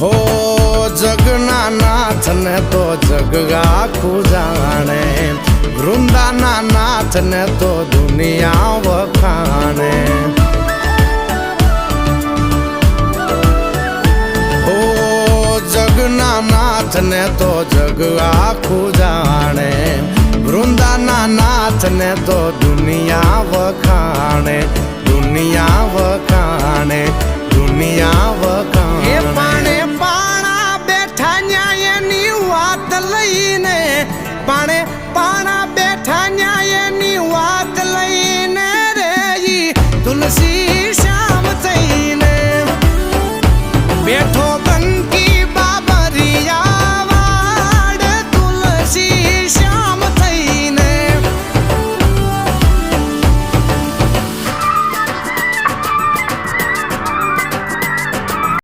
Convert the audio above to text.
હો જગના નાથ ને તો જગ આખું જાણે. વૃંદાના નાથ ને તો દુનિયા વખાણે. હો જગના નાથ ને તો જગ આખું જાણે. વૃંદાના નાથ ને તો દુનિયા વખાણે પાણે પાણા બેઠા ન્યાયની વાત લઈને રે ઈ તુલસી શ્યામ થઈને બેઠો